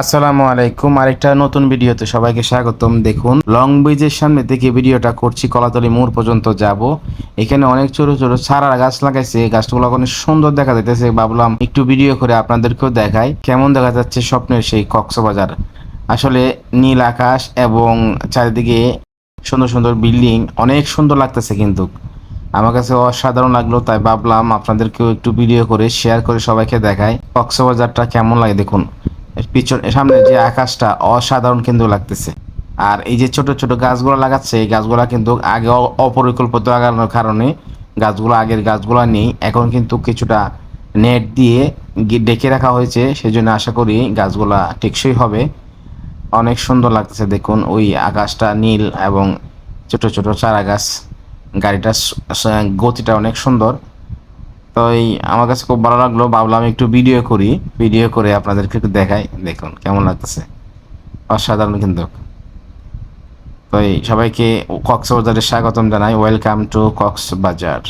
আসসালামু আলাইকুম। আরেকটা নতুন ভিডিওতে সবাইকে স্বাগতম। দেখুন লং ব্রিজের সামনে থেকে ভিডিওটা করছি, কলাতলি মোড় পর্যন্ত যাব। এখানে অনেক ছোট ছোট চারা গাছ লাগাইছে। গাছগুলো অনেক সুন্দর দেখা যাইতেছে। ভাবলাম একটু ভিডিও করে আপনাদেরকেও দেখাই। কেমন দেখা যাচ্ছে স্বপ্নের সেই কক্সবাজার? আসলে নীল আকাশ এবং চারিদিকে সুন্দর সুন্দর বিল্ডিং, অনেক সুন্দর লাগতেছে কিন্তু। আমার কাছে অসাধারণ লাগল, তাই ভাবলাম আপনাদেরকেও একটু ভিডিও করে শেয়ার করে সবাইকে দেখাই। কক্সবাজারটা কেমন লাগে দেখুন। পিছন সামনে যে আকাশটা অসাধারণ কিন্তু লাগতেছে। আর এই যে ছোট ছোট গাছগুলো লাগাচ্ছে, এই গাছগুলো কিন্তু আগে অপরিকল্পিত লাগানোর কারণে গাছগুলো আগের গাছগুলো নেই। এখন কিন্তু কিছুটা নেট দিয়ে ডেকে রাখা হয়েছে। সেজন্য আশা করি গাছগুলা টেকসই হবে। অনেক সুন্দর লাগতেছে, দেখুন ওই আকাশটা নীল এবং ছোট ছোট চারা গাছ গাড়িটা স- স- গতিটা অনেক সুন্দর। তো এই আমার কাছে খুব ভালো লাগল। ভাবলাম একটু ভিডিও করি। ভিডিও করে আপনাদেরকে একটু দেখাই। দেখুন, কেমন লাগতেছে। অসাধারণ কিন্তু। তো এই সবাইকে কক্সবাজারে স্বাগতম জানাই। Welcome to Cox's Bazar.